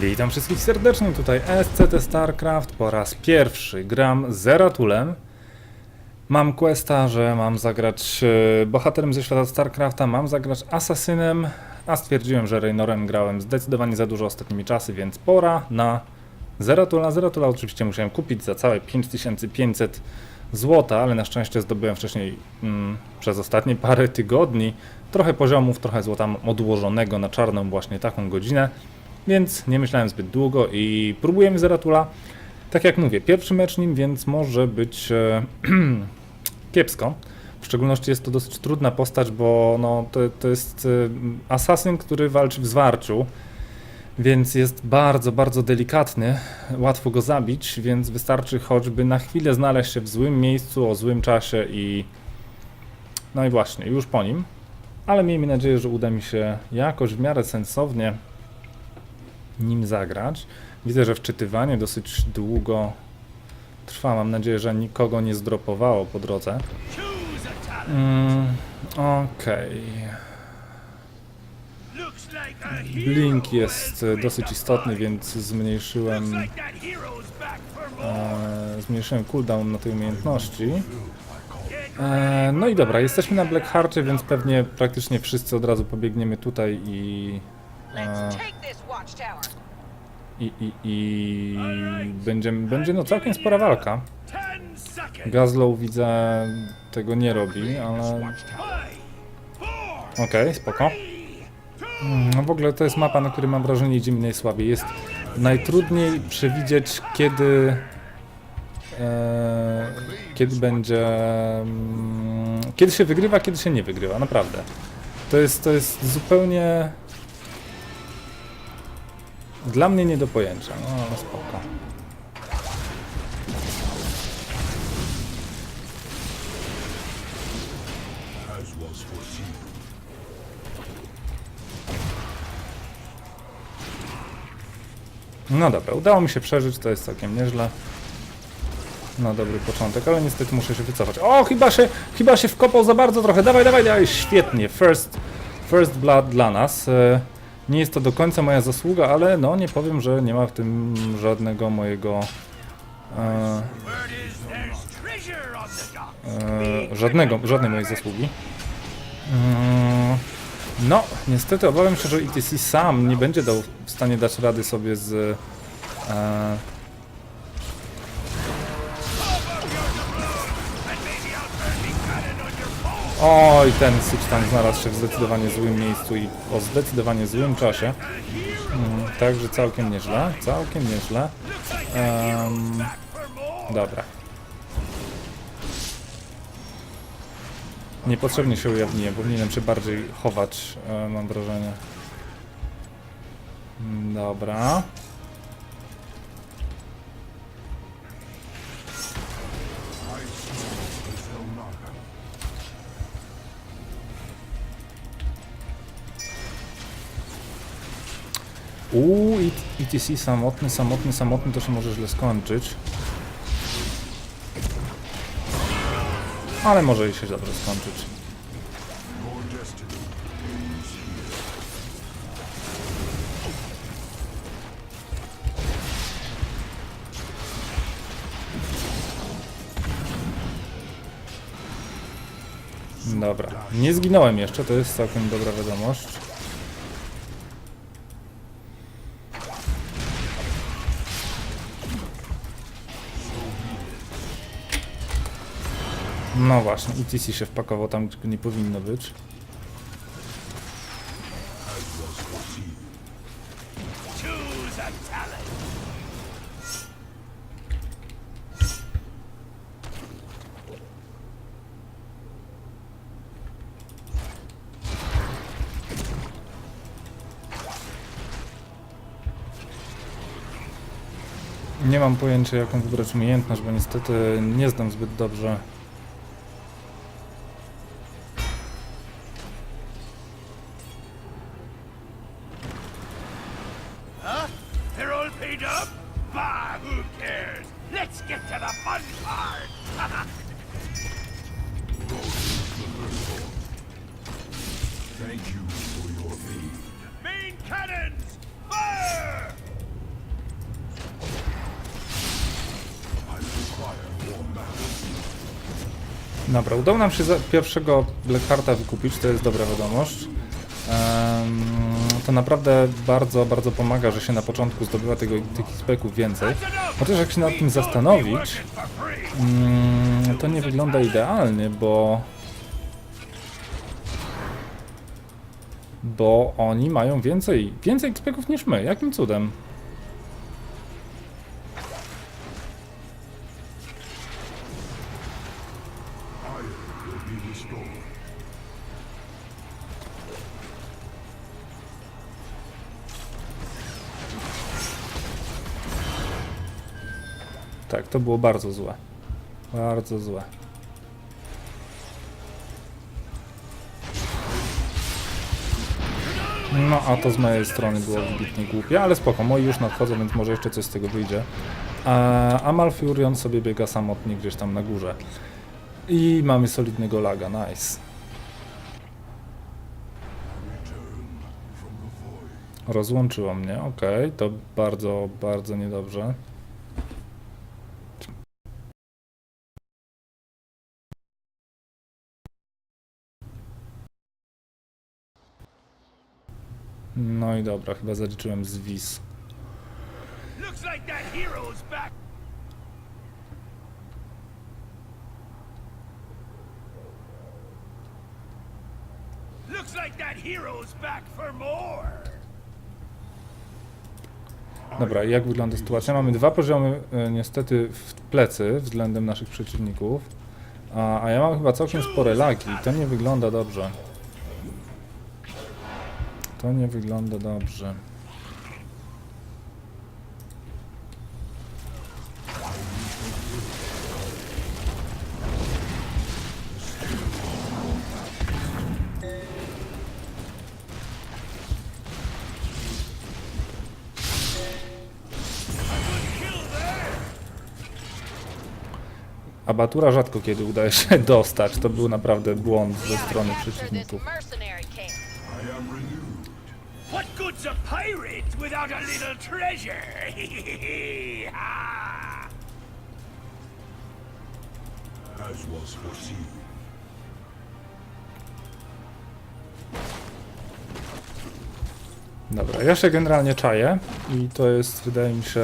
Witam wszystkich serdecznie, tutaj SCT StarCraft po raz pierwszy gram Zeratulem. Mam questa, że mam zagrać e, bohaterem ze świata StarCrafta, mam zagrać asasynem, a stwierdziłem, że Reynorem grałem zdecydowanie za dużo ostatnimi czasy, więc pora na Zeratula. Zeratula oczywiście musiałem kupić za całe 5500 złota, ale na szczęście zdobyłem wcześniej mm, przez ostatnie parę tygodni trochę poziomów, trochę złota odłożonego na czarną właśnie taką godzinę. Więc nie myślałem zbyt długo i próbujemy Zeratula. Tak jak mówię, pierwszy mecz nim, więc może być e, kiepsko. W szczególności jest to dosyć trudna postać, bo no, to, to jest e, asasyn, który walczy w zwarciu, więc jest bardzo, bardzo delikatny. Łatwo go zabić, więc wystarczy choćby na chwilę znaleźć się w złym miejscu, o złym czasie i no i właśnie, już po nim. Ale miejmy nadzieję, że uda mi się jakoś w miarę sensownie nim zagrać. Widzę, że wczytywanie dosyć długo trwa. Mam nadzieję, że nikogo nie zdropowało po drodze. Mm, Okej. Blink jest dosyć istotny, więc zmniejszyłem, e, zmniejszyłem cooldown na tej umiejętności. E, no i dobra, jesteśmy na Blackheartie, więc pewnie praktycznie wszyscy od razu pobiegniemy tutaj i e, I, i, i będzie, będzie no całkiem spora walka. Gazlow widzę tego nie robi, ale okej, spoko. Mm, No w ogóle to jest mapa, na której mam wrażenie idzie mi najsłabiej. Jest najtrudniej przewidzieć kiedy e, kiedy będzie mm, kiedy się wygrywa, kiedy się nie wygrywa, naprawdę. To jest, to jest zupełnie dla mnie nie do pojęcia, no ale spoko. No dobra, udało mi się przeżyć, to jest całkiem nieźle. No dobry początek, ale niestety muszę się wycofać. O, chyba się, chyba się wkopał za bardzo trochę. Dawaj, dawaj, dawaj, świetnie. First, first blood dla nas. E, Nie jest to do końca moja zasługa, ale no nie powiem, że nie ma w tym żadnego mojego e, e, żadnego, żadnej mojej zasługi. Mm, No, niestety obawiam się, że ETC sam nie będzie dał w stanie dać rady sobie z e, Oj, ten Sypstan znalazł się w zdecydowanie złym miejscu i o zdecydowanie złym czasie. Mm, Także całkiem nieźle, całkiem nieźle. Em, dobra. Niepotrzebnie się ujawniłem, powinienem się bardziej chować, e, mam wrażenie. Mm, Dobra. Uuu, ETC samotny, samotny, samotny, to się może źle skończyć. Ale może się dobrze skończyć. Dobra, nie zginąłem jeszcze, to jest całkiem dobra wiadomość. No właśnie, ETC się wpakował tam, gdzie nie powinno być. Nie mam pojęcia jaką wybrać umiejętność, bo niestety nie znam zbyt dobrze Thank Dobra, udało nam się za pierwszego Blackhearta wykupić, to jest dobra wiadomość. Um, to naprawdę bardzo, bardzo pomaga, że się na początku zdobywa tego, tych speków więcej. Chociaż jak się nad tym zastanowić, mm, to nie wygląda idealnie, bo... Bo oni mają więcej, więcej speków niż my. Jakim cudem? Tak, to było bardzo złe. Bardzo złe. No, a to z mojej strony było wybitnie głupie, ale spoko, moi już nadchodzą, więc może jeszcze coś z tego wyjdzie. A Amalfurion sobie biega samotnie gdzieś tam na górze. I mamy solidnego laga, nice. Rozłączyło mnie, okej, to bardzo, bardzo niedobrze. No i dobra, chyba zaliczyłem zwis. Dobra, i jak wygląda sytuacja? Mamy dwa poziomy e, niestety w plecy względem naszych przeciwników. A, a ja mam chyba całkiem spore lagi. To nie wygląda dobrze. To nie wygląda dobrze. Abatura rzadko kiedy udaje się dostać. To był naprawdę błąd ze strony przeciwników. What good's a pirate without a little treasure? As was foreseen. Dobra, ja się generalnie czaję i to jest, wydaje mi się,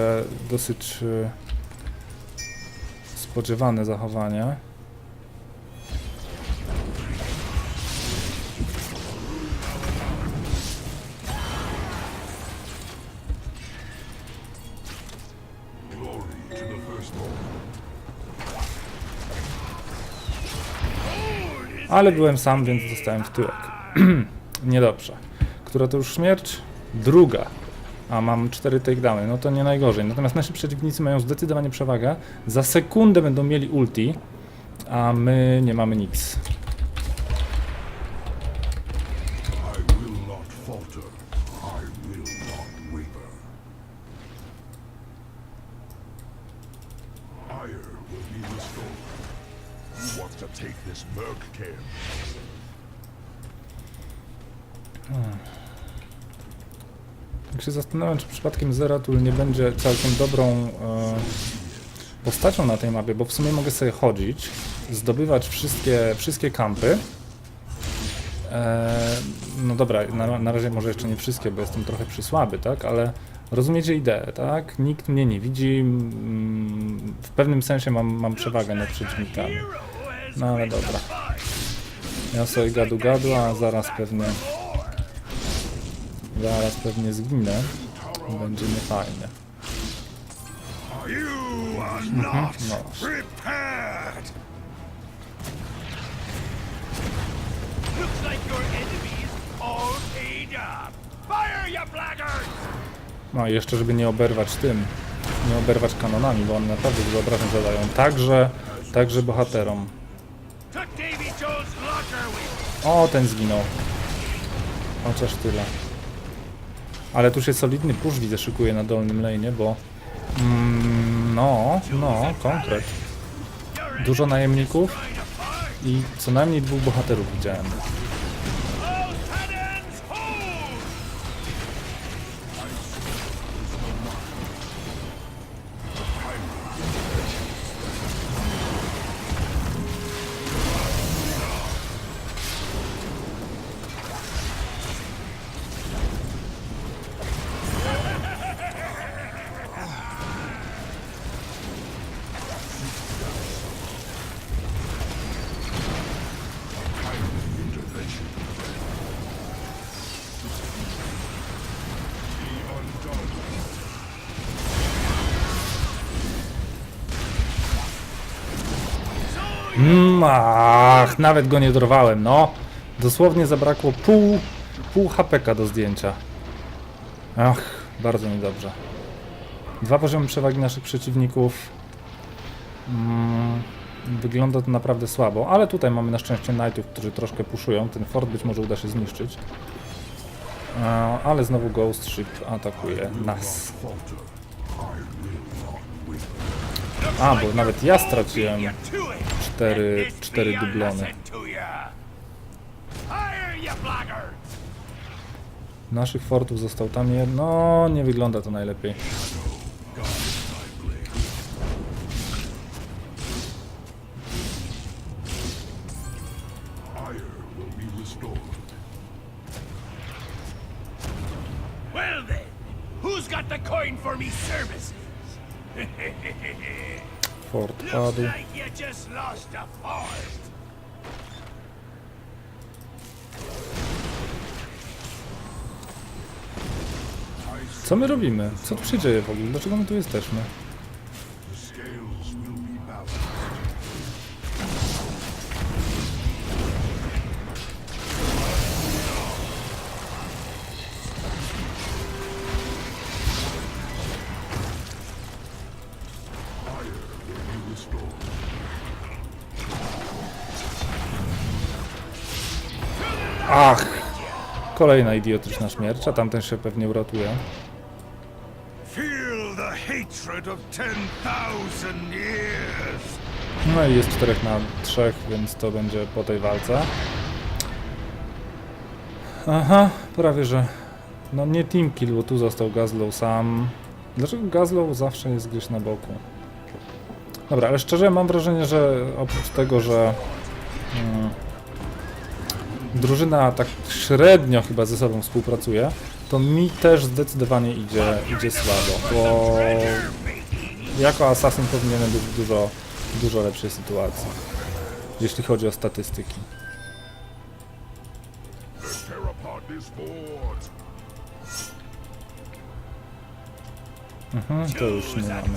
dosyć e, spodziewane zachowanie. Ale byłem sam, więc dostałem w tyłek. Niedobrze. Która to już śmierć? Druga. A mam cztery takedowny, no to nie najgorzej. Natomiast nasi przeciwnicy mają zdecydowanie przewagę. Za sekundę będą mieli ulti, a my nie mamy nic. Tak się zastanawiam, czy przypadkiem Zeratul nie będzie całkiem dobrą e, postacią na tej mapie, bo w sumie mogę sobie chodzić, zdobywać wszystkie, wszystkie kampy. E, no dobra, na, na razie może jeszcze nie wszystkie, bo jestem trochę przysłaby, tak? Ale rozumiecie ideę, tak? Nikt mnie nie widzi, mm, w pewnym sensie mam, mam przewagę nad przeciwnikami. No ale dobra. Ja sobie gadu gadu, a zaraz pewnie, zaraz pewnie zginę. Będzie niefajnie. Not no. No i jeszcze, żeby nie oberwać tym, nie oberwać kanonami, bo one naprawdę dużo obrażeń zadają. Także, także bohaterom. O, ten zginął. Chociaż tyle. Ale tu się solidny push widzę szykuje na dolnym lane, bo... Mm, no, no, konkret. Dużo najemników i co najmniej dwóch bohaterów widziałem. Ach, nawet go nie dorwałem, no. Dosłownie zabrakło pół, pół HPK do zdjęcia. Ach, bardzo niedobrze. Dwa poziomy przewagi naszych przeciwników. Mm, wygląda to naprawdę słabo, ale tutaj mamy na szczęście Knightów, którzy troszkę puszują. Ten fort być może uda się zniszczyć. E, ale znowu Ghost Ship atakuje nas. A, bo nawet ja straciłem cztery, cztery dublony. Naszych fortów został tam jedno. No, nie wygląda to najlepiej. Well then, who's got the coin for me services? Fort padł. Co my robimy? Co tu się dzieje w ogóle? Dlaczego my tu jesteśmy? Ach! Kolejna idiotyczna śmierć, a tamten się pewnie uratuje. Feel the hatred of 10,000 years. No i jest 4 na 3, więc to będzie po tej walce. Aha, prawie że. No nie team kill, bo tu został Gazlow sam. Dlaczego Gazlow zawsze jest gdzieś na boku? Dobra, ale szczerze mam wrażenie, że oprócz tego, że mm, drużyna tak średnio chyba ze sobą współpracuje, to mi też zdecydowanie idzie, idzie słabo, bo jako asasyn powinienem być w dużo, dużo lepszej sytuacji, jeśli chodzi o statystyki. Mhm, to już nie mamy.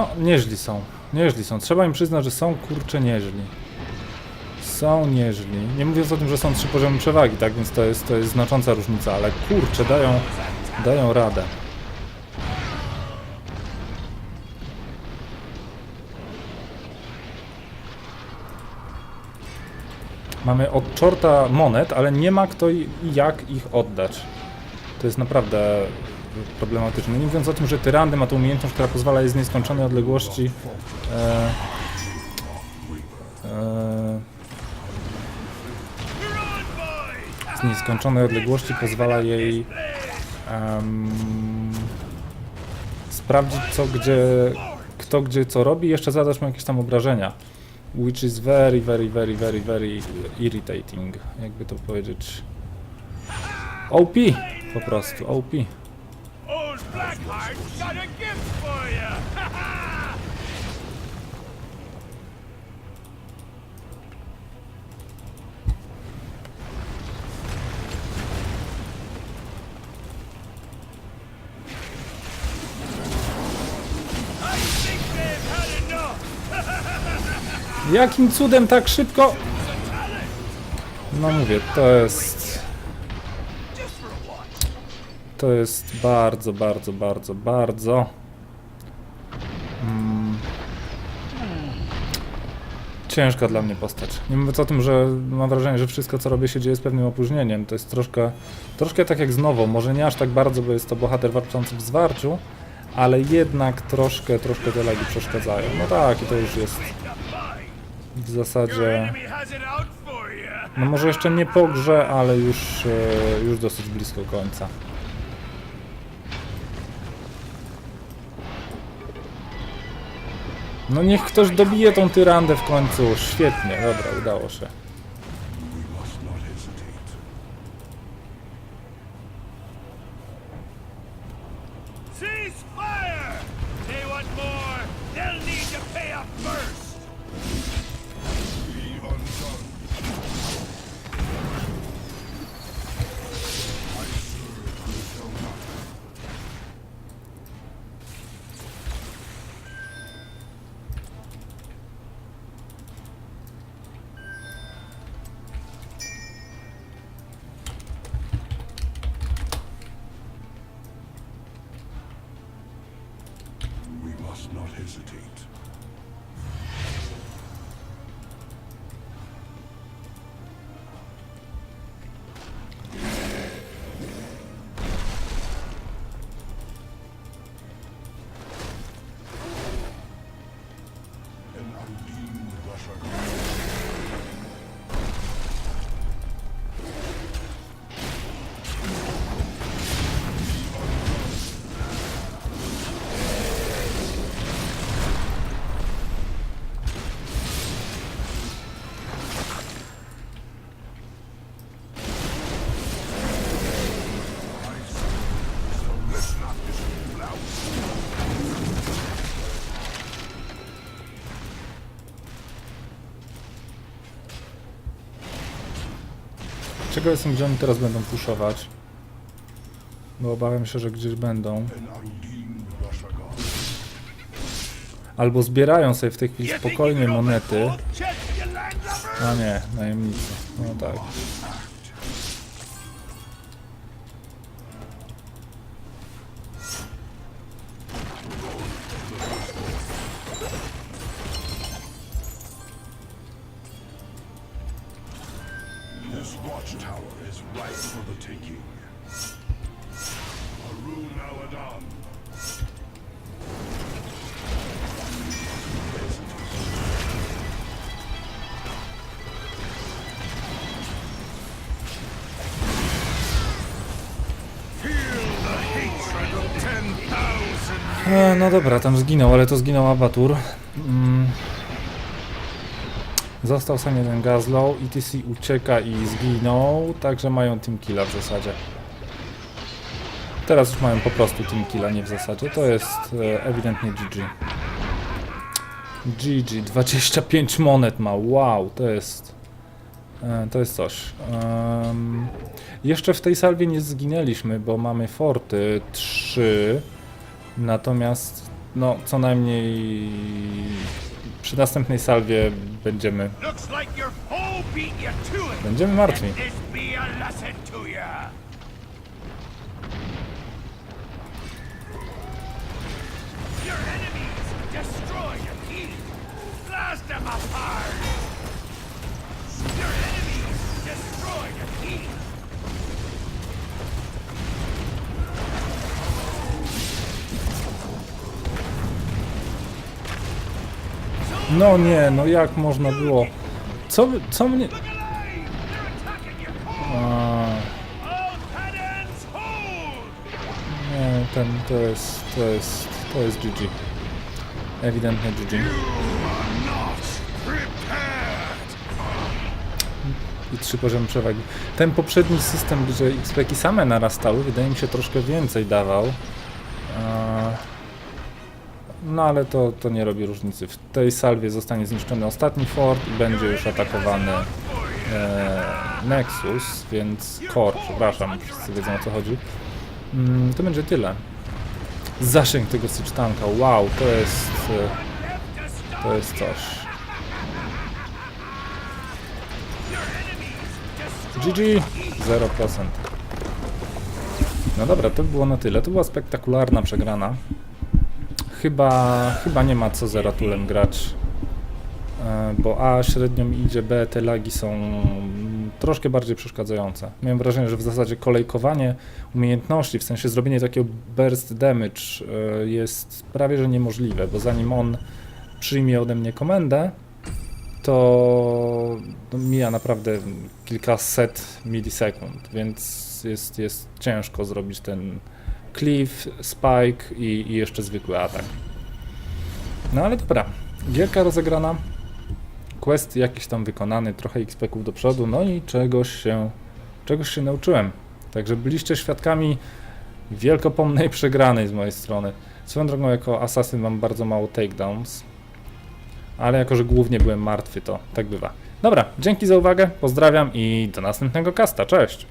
No, nieźli są. Nieźli są. Trzeba im przyznać, że są kurcze nieźli. Są nieźli. Nie mówiąc o tym, że są trzy poziomy przewagi, tak? Więc to jest, to jest znacząca różnica, ale kurcze dają, dają radę. Mamy od czorta monet, ale nie ma kto i jak ich oddać. To jest naprawdę problematyczne. Nie mówiąc o tym, że Tyrandy ma tą umiejętność, która pozwala jej z nieskończonej odległości e, e, z nieskończonej odległości pozwala jej em, sprawdzić co gdzie, kto gdzie co robi i jeszcze zadać mu jakieś tam obrażenia. Which is very, very, very, very, very irritating, jakby to powiedzieć. OP! Po prostu, OP. Got a gift for you. Jakim cudem tak szybko? No mówię, to jest... To jest bardzo, bardzo, bardzo, bardzo. Mm, Ciężka dla mnie postać. Nie mówiąc o tym, że mam wrażenie, że wszystko co robię się dzieje z pewnym opóźnieniem. To jest troszkę, troszkę tak jak znowu, może nie aż tak bardzo, bo jest to bohater walczący w zwarciu, ale jednak troszkę, troszkę te lagi przeszkadzają. No tak, i to już jest w zasadzie... No może jeszcze nie po grze, ale już, e, już dosyć blisko końca. No niech ktoś dobije tą tyrandę w końcu. Świetnie, dobra, udało się. Not hesitate. Czego jestem, gdzie oni teraz będą puszować? Bo obawiam się, że gdzieś będą. Albo zbierają sobie w tej chwili spokojnie monety. A nie, najemnicy. No tak. This watchtower is ripe for the taking. Harun Aladan. Feel the hatred of 10,000 E, no dobra, tam zginął, ale to zginął Abatur. Został sam jeden Gazlow, ETC ucieka i zginął, także mają team killa w zasadzie. Teraz już mają po prostu team killa, nie w zasadzie. To jest e, ewidentnie GG. GG, 25 monet ma, wow, to jest... e, To jest coś. Em, jeszcze w tej salwie nie zginęliśmy, bo mamy forty 3. Natomiast, no, co najmniej przy następnej salwie będziemy, Looks like No nie, no jak można było? Co, co mnie... Nie, ten, to jest, to jest, to jest GG. Ewidentnie GG. I trzy poziomy przewagi. Ten poprzedni system, gdzie XP same narastały, wydaje mi się troszkę więcej dawał. No ale to, to nie robi różnicy. W tej salwie zostanie zniszczony ostatni fort i będzie już atakowany e, Nexus, więc Core, przepraszam, wszyscy wiedzą o co chodzi. Mm, to będzie tyle. Zasięg tego Siege Tanka, wow, to jest, e, to jest coś. GG 0%. No dobra, to było na tyle. To była spektakularna przegrana. Chyba, chyba nie ma co Zeratulem grać. E, bo A średnio mi idzie, B te lagi są troszkę bardziej przeszkadzające. Miałem wrażenie, że w zasadzie kolejkowanie umiejętności, w sensie zrobienie takiego burst damage e, jest prawie że niemożliwe, bo zanim on przyjmie ode mnie komendę, to mija naprawdę kilkaset milisekund, więc jest, jest ciężko zrobić ten cleave, spike i, i jeszcze zwykły atak. No ale dobra, gierka rozegrana, quest jakiś tam wykonany, trochę XP-ków do przodu, no i czegoś się, czegoś się nauczyłem. Także byliście świadkami wielkopomnej przegranej z mojej strony. Swoją drogą jako asasyn mam bardzo mało takedowns, ale jako, że głównie byłem martwy, to tak bywa. Dobra, dzięki za uwagę, pozdrawiam i do następnego kasta, cześć!